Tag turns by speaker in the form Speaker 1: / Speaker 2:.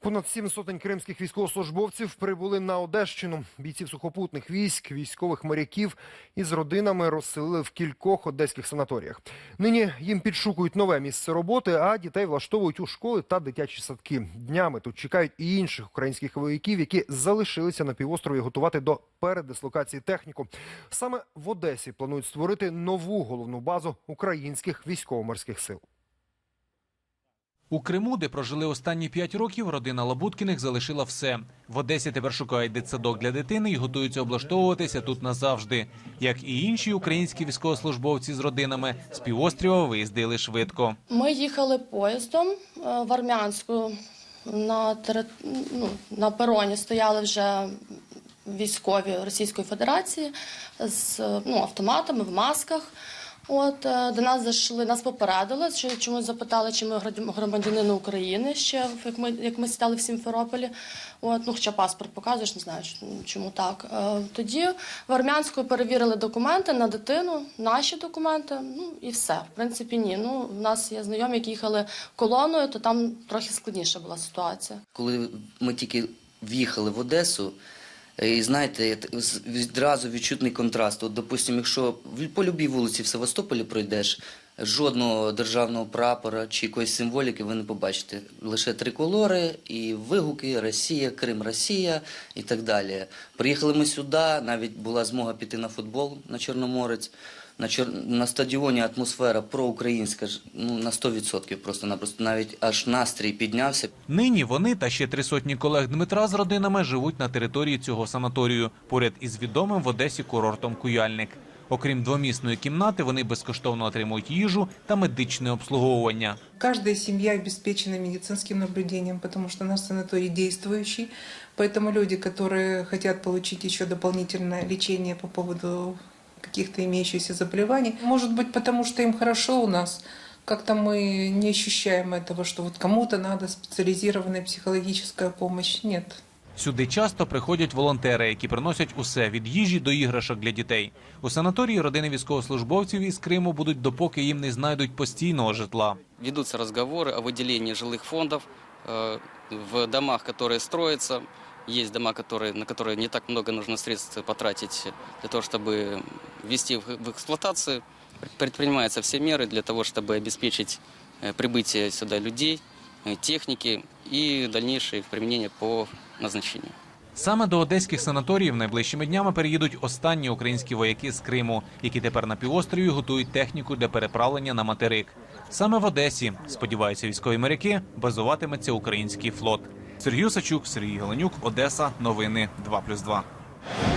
Speaker 1: Понад сім сотень кримських військовослужбовців прибули на Одещину. Бійців сухопутних військ, військових моряків із родинами розселили в кількох одеських санаторіях. Нині їм підшукують нове місце роботи, а дітей влаштовують у школи та дитячі садки. Днями тут чекають і інших українських вояків, які залишилися на півострові готувати до передислокації техніку. Саме в Одесі планують створити нову головну базу українських військово-морських сил.
Speaker 2: У Криму, де прожили останні п'ять років, родина Лабуткіних залишила все. В Одесі тепер шукають дитсадок для дитини і готуються облаштовуватися тут назавжди. Як і інші українські військовослужбовці з родинами, з півострова виїздили швидко.
Speaker 3: Ми їхали поїздом е, в Армянську. На, тери- ну, на пероні стояли вже військові Російської Федерації з ну, автоматами в масках. От е, до нас зайшли, нас попередили, що чомусь запитали, чи ми громадянини України ще, як ми як ми сідали в Сімферополі. От, ну, хоча паспорт показуєш, не знаю, чому так. Е, Тоді в Армянську перевірили документи на дитину, наші документи, ну і все. В принципі, ні. Ну, в нас є знайомі, які їхали колоною, то там трохи складніша була ситуація.
Speaker 4: Коли ми тільки в'їхали в Одесу, і знаєте, відразу відчутний контраст. От, допустимо, якщо по любій вулиці в Севастополі пройдеш, жодного державного прапора чи якоїсь символіки ви не побачите. Лише триколори і вигуки Росія, Крим, Росія і так далі. Приїхали ми сюди, навіть була змога піти на футбол на Чорноморець. На, чор... на стадіоні атмосфера проукраїнська ж, ну, на 100% просто-напросто. Навіть аж настрій піднявся.
Speaker 2: Нині вони та ще три сотні колег Дмитра з родинами живуть на території цього санаторію, поряд із відомим в Одесі курортом Куяльник. Окрім двомісної кімнати, вони безкоштовно отримують їжу та медичне обслуговування.
Speaker 5: Каждая семья обеспечена медицинским наблюдением, потому что наш санаторий действующий. Поэтому люди, которые хотят получить еще дополнительное лечение по поводу каких-то имеющихся заболеваний, может быть, потому что им хорошо у нас, как-то мы не ощущаем этого, что вот кому-то надо специализированная психологическая помощь. Нет.
Speaker 2: Сюди часто приходять волонтери, які приносять усе від їжі до іграшок для дітей. У санаторії родини військовослужбовців із Криму будуть допоки їм не знайдуть постійного житла.
Speaker 6: Ведутся разговоры о выделении жилых фондов э, в домах, которые строятся. Есть дома, которые, на которые не так много нужно средств потратить для того, чтобы ввести в в эксплуатацию. Предпринимаются все меры для того, чтобы обеспечить э, прибытие сюда людей, э, техники и дальнейшее их применение по назначению.
Speaker 2: Саме до одеських санаторіїв найближчими днями переїдуть останні українські вояки з Криму, які тепер на півострові готують техніку для переправлення на материк. Саме в Одесі, сподіваються військові моряки, базуватиметься український флот. Сергій Сачук, Сергій Галенюк, Одеса. Новини 2+,2.